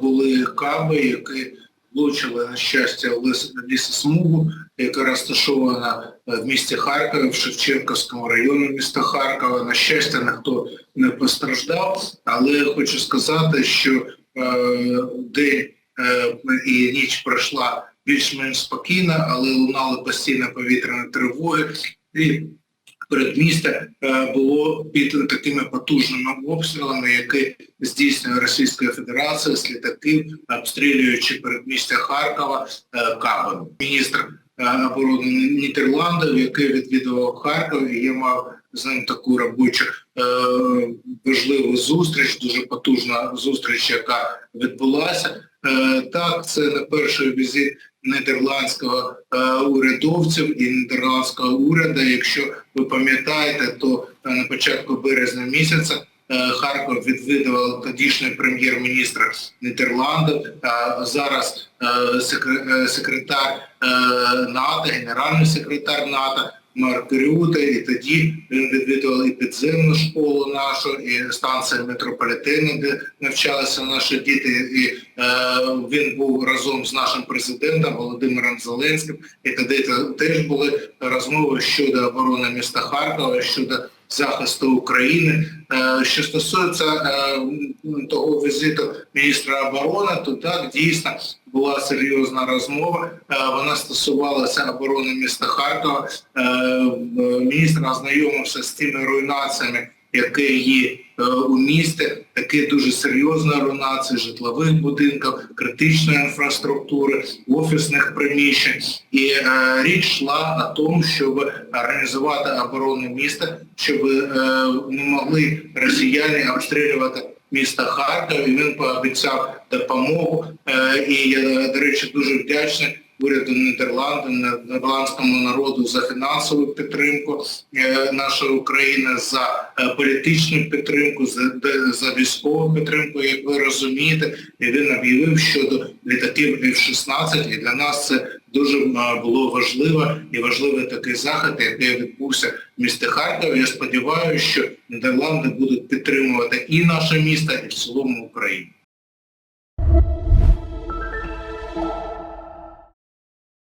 були каби, які влучили на щастя лісосмугу, яка розташована е, в місті Харкові, в Шевченківському районі міста Харкова. На щастя, ніхто не постраждав, але хочу сказати, що е, день е, і ніч пройшла більш-менш спокійно, але лунали постійно повітряні тривоги. І передмістя е, було під такими потужними обстрілами, які здійснює Російська Федерація з літаків, обстрілюючи передмістя Харкова е, кабами. Міністр е, оборони Нідерландів, який відвідував Харків, і я мав з ним таку робочу важливу зустріч, дуже потужна зустріч, яка відбулася. Е, так, це не перший візит нідерландського е, урядовців і нідерландського уряду. Якщо ви пам'ятаєте, то е, на початку березня місяця Харків відвідував тодішній прем'єр-міністр Нідерландів, а зараз секре- секретар НАТО, генеральний секретар НАТО Марк Рюте, і тоді він відвідував і підземну школу нашу, і станцію метрополітену, де навчалися наші діти. І е, він був разом з нашим президентом Володимиром Зеленським. І тоді теж були розмови щодо оборони міста Харкова, щодо захисту України. Е, Що стосується е, того візиту міністра оборони, то так дійсно була серйозна розмова. Е, Вона стосувалася оборони міста Харкова. Міністр ознайомився з тими руйнаціями, які є у місті, такі дуже серйозні руйнації житлових будинків, критичної інфраструктури, офісних приміщень. І е, річ йшла о тому, щоб організувати оборону міста, щоб е, не могли росіяни обстрілювати міста Харків. І він пообіцяв допомогу. Е, і я, до речі, дуже вдячний уряду Нідерландів, нідерландському народу за фінансову підтримку е, нашої України, за е, політичну підтримку, за, військову підтримку, як ви розумієте. І він об'явив щодо літаків F-16. І для нас це дуже е, було важливо і важливий такий захід, який відбувся в місті Харкові. Я сподіваюся, що Нідерланди будуть підтримувати і наше місто, і в цілому Україну.